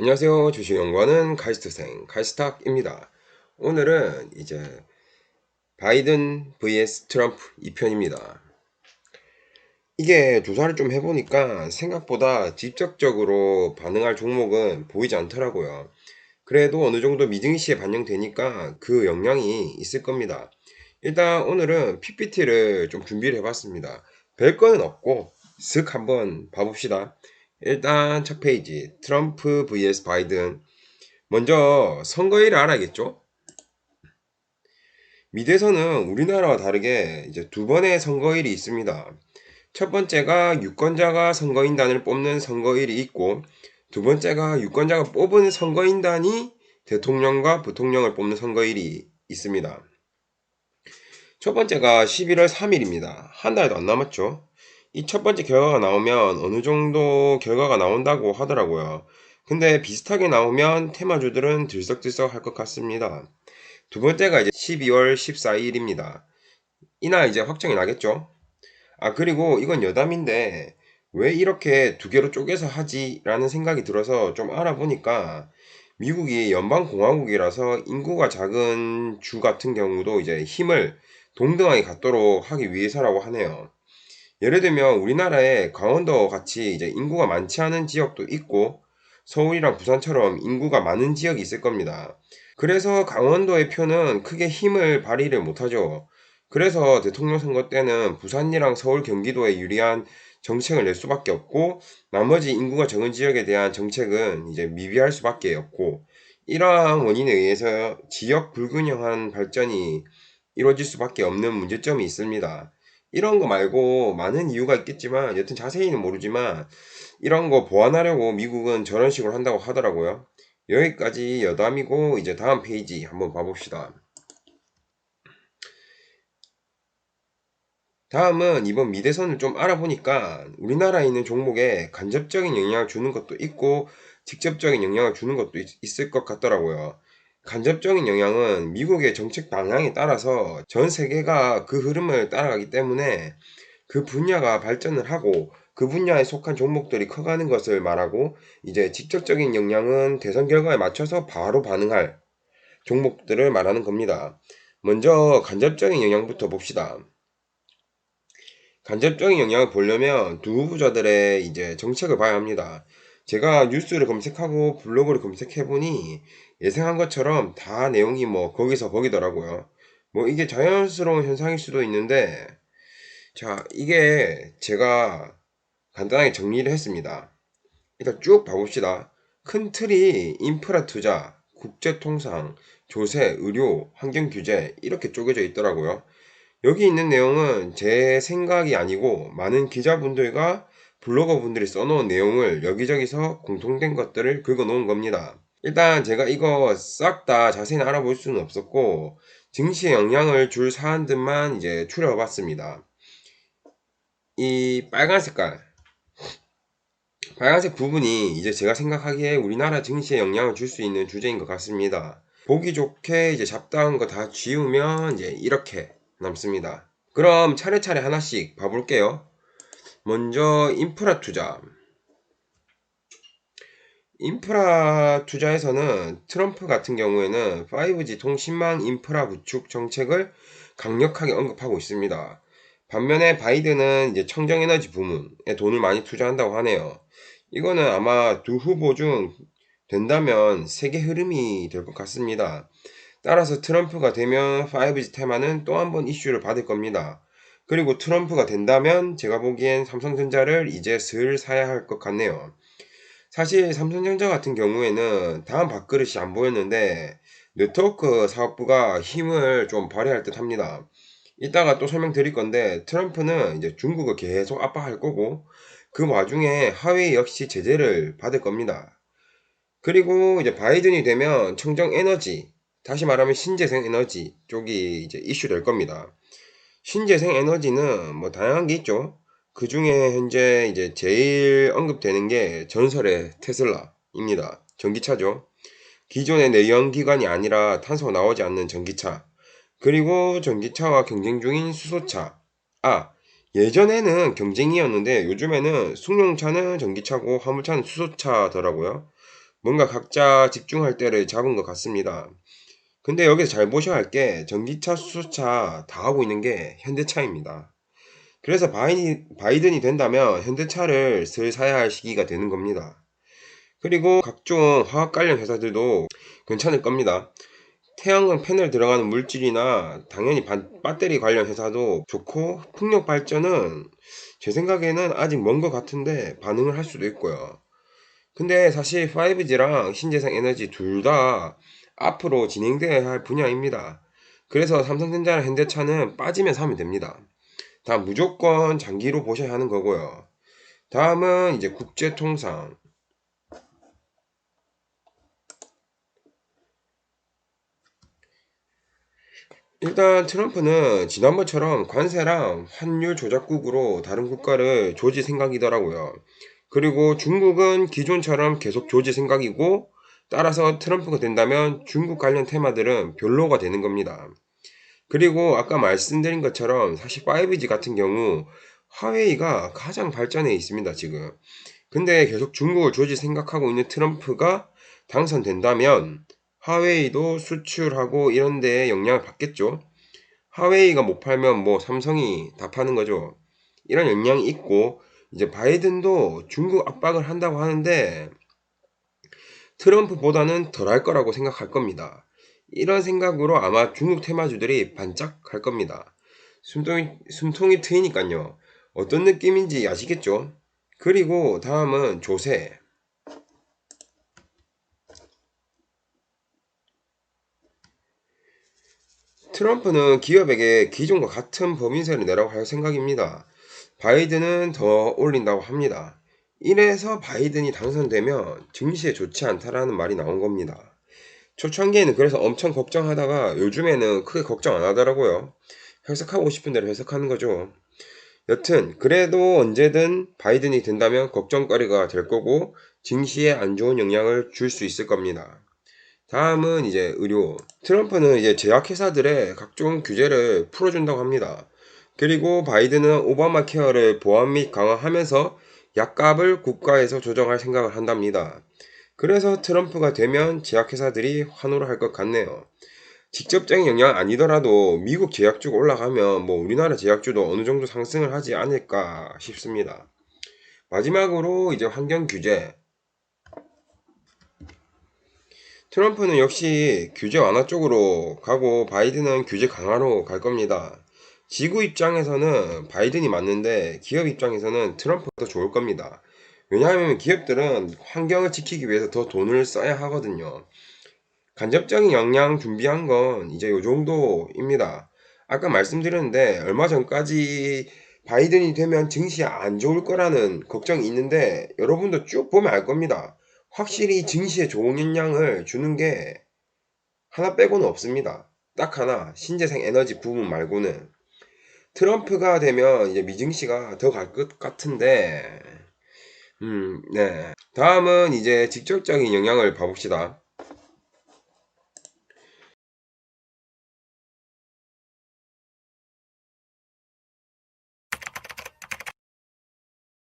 안녕하세요. 주식연구원은 카이스트생 카이스탁입니다. 오늘은 이제 바이든 vs 트럼프 2편입니다. 이게 조사를 좀 해보니까 생각보다 직접적으로 반응할 종목은 보이지 않더라고요. 그래도 어느 정도 미증시에 반영되니까 그 영향이 있을 겁니다. 일단 오늘은 PPT를 좀 준비를 해봤습니다. 별 거는 없고 쓱 한번 봐봅시다. 일단 첫 페이지 트럼프 vs 바이든 먼저 선거일을 알아야겠죠? 미대에서는 우리나라와 다르게 이제 두 번의 선거일이 있습니다. 첫 번째가 유권자가 선거인단을 뽑는 선거일이 있고 두 번째가 유권자가 뽑은 선거인단이 대통령과 부통령을 뽑는 선거일이 있습니다. 첫 번째가 11월 3일입니다. 한 달도 안 남았죠. 이 첫 번째 결과가 나오면 어느 정도 결과가 나온다고 하더라고요. 근데 비슷하게 나오면 테마주들은 들썩들썩 할 것 같습니다. 두 번째가 이제 12월 14일입니다. 이날 이제 확정이 나겠죠? 아, 그리고 이건 여담인데, 왜 이렇게 두 개로 쪼개서 하지? 라는 생각이 들어서 좀 알아보니까, 미국이 연방공화국이라서 인구가 작은 주 같은 경우도 이제 힘을 동등하게 갖도록 하기 위해서라고 하네요. 예를 들면 우리나라에 강원도 같이 이제 인구가 많지 않은 지역도 있고 서울이랑 부산처럼 인구가 많은 지역이 있을 겁니다. 그래서 강원도의 표는 크게 힘을 발휘를 못하죠. 그래서 대통령 선거 때는 부산이랑 서울 경기도에 유리한 정책을 낼 수밖에 없고 나머지 인구가 적은 지역에 대한 정책은 이제 미비할 수밖에 없고 이러한 원인에 의해서 지역 불균형한 발전이 이루어질 수밖에 없는 문제점이 있습니다. 이런 거 말고 많은 이유가 있겠지만 여튼 자세히는 모르지만 이런 거 보완하려고 미국은 저런 식으로 한다고 하더라고요. 여기까지 여담이고 이제 다음 페이지 한번 봐봅시다. 다음은 이번 미대선을 좀 알아보니까 우리나라에 있는 종목에 간접적인 영향을 주는 것도 있고 직접적인 영향을 주는 것도 있, 을것 같더라고요. 간접적인 영향은 미국의 정책 방향에 따라서 전 세계가 그 흐름을 따라가기 때문에 그 분야가 발전을 하고 그 분야에 속한 종목들이 커가는 것을 말하고 이제 직접적인 영향은 대선 결과에 맞춰서 바로 반응할 종목들을 말하는 겁니다. 먼저 간접적인 영향부터 봅시다. 간접적인 영향을 보려면 두 후보자들의 이제 정책을 봐야 합니다. 제가 뉴스를 검색하고 블로그를 검색해보니 예상한 것처럼 다 내용이 뭐 거기서 거기더라고요. 뭐 이게 자연스러운 현상일 수도 있는데, 자, 이게 제가 간단하게 정리를 했습니다. 일단 쭉 봐봅시다. 큰 틀이 인프라 투자, 국제통상, 조세, 의료, 환경규제 이렇게 쪼개져 있더라고요. 여기 있는 내용은 제 생각이 아니고 많은 기자분들과 블로거 분들이 써놓은 내용을 여기저기서 공통된 것들을 긁어 놓은 겁니다. 일단 제가 이거 싹 다 자세히 알아볼 수는 없었고 증시에 영향을 줄 사안들만 이제 추려봤습니다. 이 빨간 색깔 빨간색 부분이 이제 제가 생각하기에 우리나라 증시에 영향을 줄 수 있는 주제인 것 같습니다. 보기 좋게 이제 잡다한 거 다 지우면 이제 이렇게 남습니다. 그럼 차례차례 하나씩 봐볼게요. 먼저 인프라 투자. 인프라 투자에서는 트럼프 같은 경우에는 5G 통신망 인프라 구축 정책을 강력하게 언급하고 있습니다. 반면에 바이든은 이제 청정에너지 부문에 돈을 많이 투자한다고 하네요. 이거는 아마 두 후보 중 된다면 세계 흐름이 될 것 같습니다. 따라서 트럼프가 되면 5G 테마는 또 한 번 이슈를 받을 겁니다. 그리고 트럼프가 된다면 제가 보기엔 삼성전자를 이제 슬 사야 할 것 같네요. 사실 삼성전자 같은 경우에는 다음 밥그릇이 안 보였는데 네트워크 사업부가 힘을 좀 발휘할 듯 합니다. 이따가 또 설명드릴 건데 트럼프는 이제 중국을 계속 압박할 거고 그 와중에 하웨이 역시 제재를 받을 겁니다. 그리고 이제 바이든이 되면 청정 에너지, 다시 말하면 신재생 에너지 쪽이 이제 이슈 될 겁니다. 신재생 에너지는 뭐 다양한 게 있죠. 그 중에 현재 이제 제일 언급되는 게 전설의 테슬라입니다. 전기차죠. 기존의 내연기관이 아니라 탄소가 나오지 않는 전기차. 그리고 전기차와 경쟁 중인 수소차. 아, 예전에는 경쟁이었는데 요즘에는 승용차는 전기차고 화물차는 수소차더라고요. 뭔가 각자 집중할 때를 잡은 것 같습니다. 근데 여기서 잘 보셔야 할 게 전기차, 수소차 다 하고 있는 게 현대차입니다. 그래서 바이든이, 바이든이 된다면 현대차를 슬 사야 할 시기가 되는 겁니다. 그리고 각종 화학 관련 회사들도 괜찮을 겁니다. 태양광 패널 들어가는 물질이나 당연히 반- 배터리 관련 회사도 좋고 풍력 발전은 제 생각에는 아직 먼 것 같은데 반응을 할 수도 있고요. 근데 사실 5G랑 신재생 에너지 둘 다 앞으로 진행되어야 할 분야입니다. 그래서 삼성전자랑 현대차는 빠지면 사면 됩니다. 다 무조건 장기로 보셔야 하는 거고요. 다음은 이제 국제통상. 일단 트럼프는 지난번처럼 관세랑 환율 조작국으로 다른 국가를 조질 생각이더라고요. 그리고 중국은 기존처럼 계속 조질 생각이고 따라서 트럼프가 된다면 중국 관련 테마들은 별로가 되는 겁니다. 그리고 아까 말씀드린 것처럼 사실 5G 같은 경우 화웨이가 가장 발전해 있습니다, 지금. 근데 계속 중국을 조질 생각하고 있는 트럼프가 당선된다면 화웨이도 수출하고 이런 데에 영향을 받겠죠. 화웨이가 못 팔면 뭐 삼성이 다 파는 거죠. 이런 영향이 있고 이제 바이든도 중국 압박을 한다고 하는데 트럼프보다는 덜할 거라고 생각할 겁니다. 이런 생각으로 아마 중국 테마주들이 반짝할 겁니다. 숨통이, 숨통이 트이니까요. 어떤 느낌인지 아시겠죠? 그리고 다음은 조세. 트럼프는 기업에게 기존과 같은 법인세를 내라고 할 생각입니다. 바이든은 더 올린다고 합니다. 이래서 바이든이 당선되면 증시에 좋지 않다라는 말이 나온 겁니다. 초창기에는 그래서 엄청 걱정하다가 요즘에는 크게 걱정 안 하더라고요. 해석하고 싶은 대로 해석하는 거죠. 여튼 그래도 언제든 바이든이 된다면 걱정거리가 될 거고 증시에 안 좋은 영향을 줄 수 있을 겁니다. 다음은 이제 의료. 트럼프는 이제 제약회사들의 각종 규제를 풀어준다고 합니다. 그리고 바이든은 오바마 케어를 보완 및 강화하면서 약값을 국가에서 조정할 생각을 한답니다. 그래서 트럼프가 되면 제약회사들이 환호를 할 것 같네요. 직접적인 영향 아니더라도 미국 제약주가 올라가면 뭐 우리나라 제약주도 어느 정도 상승을 하지 않을까 싶습니다. 마지막으로 이제 환경 규제. 트럼프는 역시 규제 완화 쪽으로 가고 바이든은 규제 강화로 갈 겁니다. 지구 입장에서는 바이든이 맞는데 기업 입장에서는 트럼프가 더 좋을 겁니다. 왜냐하면 기업들은 환경을 지키기 위해서 더 돈을 써야 하거든요. 간접적인 영향 준비한 건 이제 요 정도입니다. 아까 말씀드렸는데 얼마 전까지 바이든이 되면 증시 안 좋을 거라는 걱정이 있는데 여러분도 쭉 보면 알 겁니다. 확실히 증시에 좋은 영향을 주는 게 하나 빼고는 없습니다. 딱 하나 신재생 에너지 부분 말고는 트럼프가 되면 이제 미증시가 더 갈 것 같은데 음, 네. 다음은 이제 직접적인 영향을 봐봅시다.